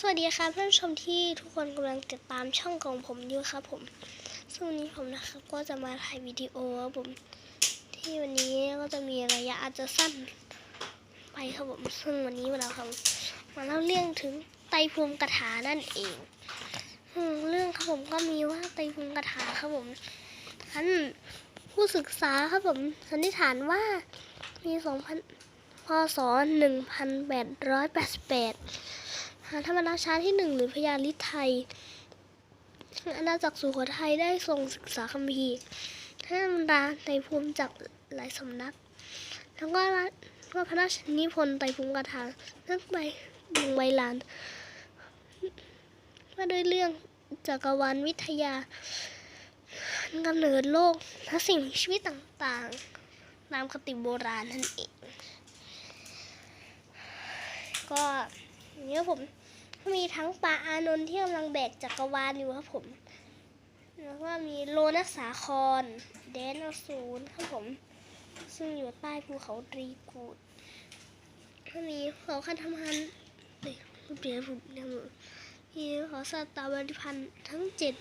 สวัสดีครับเพื่อนชมที่ทุกคนกำลังติดตามช่องของผมอยู่ครับผมซึ่งวันนี้ผมนะครับก็จะมาถ่ายวิดีโอครับผม ที่วันนี้ก็จะมีระยะอาจจะสั้นไปครับผมซึ่งวันนี้เราครับมาเล่าเรื่องถึงไตรภูมิกถานั่นเองอืเรื่องครับผมก็มีว่าไตรภูมิกถาครับผมท่านผู้ศึกษาครับผมสันนิษฐานว่ามี2,000พศ1888 หาธรรมราชาที่หนึ่งหรือพญาลิไทยอาณาจักรสุโขทัยได้ทรงศึกษาคัมภีร์ให้บรรดาในภูมิจากหลายสำนัก แล้วก็รัฐก็พระราชนิพนธ์ไตรภูมิกถาเรื่องใบดวงใบลานว่าด้วยเรื่องจักรวาลวิทยากำเนิดโลกและสิ่งมีชีวิตต่างๆ ตามคติโบราณนั่นเอง ก็ อย่างนี้ครับผมมีทั้งปลาอานนท์ที่กำลังแบกจักรวาลอยู่ครับผม แล้วก็มีโลนัสสาครแดนอสูรครับผม ซึ่งอยู่ใต้ภูเขาตรีกูดก็มีเขาคันธพันเด็กเดี๋ยวผมเดี๋ยวผมมีเขาสัตวบริพันธ์ทั้งเจ็ด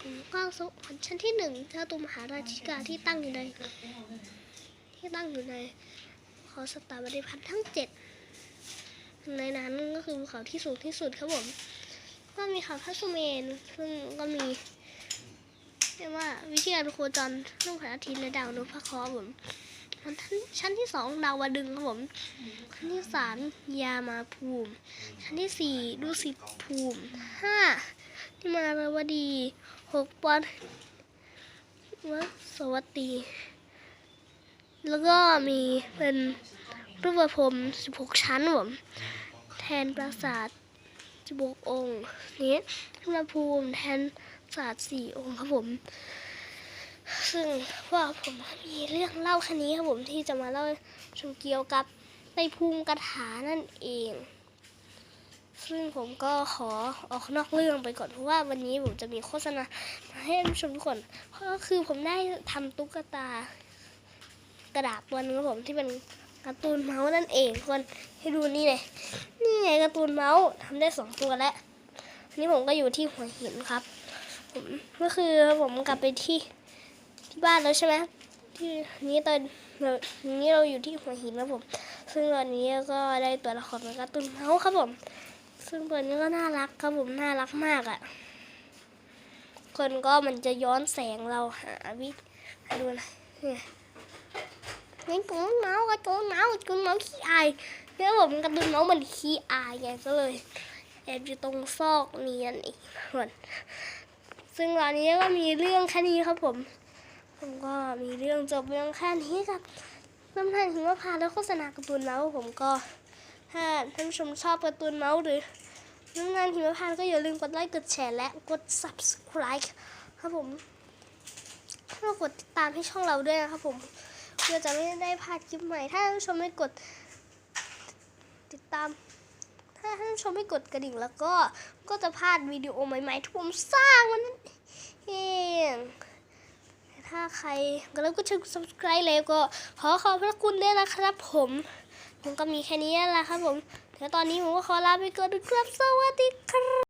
ของเก้าวรรค์ชั้นที่หนึ่งเจ้าตุมหาราชิกาที่ตั้งอยู่ใน ที่ตั้งอยู่ในเขาสตาบริพันธ์ทั้งเจ็ด ในนั้นก็คือภูเขาที่สูงที่สุดครับผม ก็มีเขาพระสุเมนซึ่งก็มีเรียกว่าวิทยาโคจรเรื่องพระอาทิตย์และดาวนพเคราะห์ผมชั้นที่สองดาวดึงครับผมชั้นที่สามยามาภูมิ ชั้นที่สี่ดุสิตภูมิห้านิมารวดีหกปอนวัสวัตตีแล้วก็มีเป็น รูปพรม16ชั้นผมแทนปราสาท16องค์นี้อุณหภูมิแทนปราสาท4องค์ครับผม ซึ่งว่าผมมีเรื่องเล่าแค่นี้ครับผมที่จะมาเล่าชมเกี่ยวกับไตรภูมิกถานั่นเอง ซึ่งผมก็ขอออกนอกเรื่องไปก่อนเพราะว่าวันนี้ผมจะมีโฆษณามาให้ท่านผู้ชมทุกคนก็คือผมได้ทำตุ๊กตากระดาษตัวนึงครับผมที่เป็น การ์ตูนเมาส์นั่นเองคนให้ดูนี่เลยนี่ไงการ์ตูนเมาส์ทำได้สองตัวแล้วอันนี้ผมก็อยู่ที่หัวหินครับผมก็คือผมกลับไปที่ที่บ้านแล้วใช่ไหมที่นี้ตอนเรานี้เราอยู่ที่หัวหินแล้วผม ซึ่งตอนนี้ก็ได้ตัวละครเป็นการ์ตูนเมาส์ครับผม ซึ่งตัวนี้ก็น่ารักครับผมน่ารักมากอะ่ะคนก็มันจะย้อนแสงเราหาวิหาดูนะเนี่ย นี่กระตุ้นเมาส์กระตุ้นเมาส์กระตุ้นเมาส์ขี้อายแล้วผมกระตุ้นเมาส์มันขี้อายไงก็เลยแอบอยู่ตรงซอกนี้นั่นเองส่วนซึ่งตอนนี้ก็มีเรื่องแค่นี้ครับผม ผมก็มีเรื่องจบเรื่องแค่นี้ครับน้ำท่านหิมพาและโฆษณาการ์ตูนเมาส์ผมก็ถ้าท่านผู้ชมชอบการ์ตูนเมาส์หรือน้ำงานหิมพาก็อย่าลืมกดไลค์กดแชร์และกด subscribe ครับผมถ้ากดติดตามให้ช่องเราด้วยนะครับผม เพื่อจะไม่ได้พลาดคลิปใหม่ ถ้าท่านผู้ชมไม่กดติดตาม ถ้าท่านผู้ชมไม่กดกระดิ่งแล้วก็ก็จะพลาดวิดีโอใหม่ๆที่ผมสร้างมันนั่นเองถ้าใครก็แล้วก็ช่วย subscribe แล้วก็ขอขอบพระคุณด้วยนะครับผมผมก็มีแค่นี้แหละครับผมเดี๋ยวตอนนี้ผมก็ขอลาไปก่อนนะครับสวัสดีครับ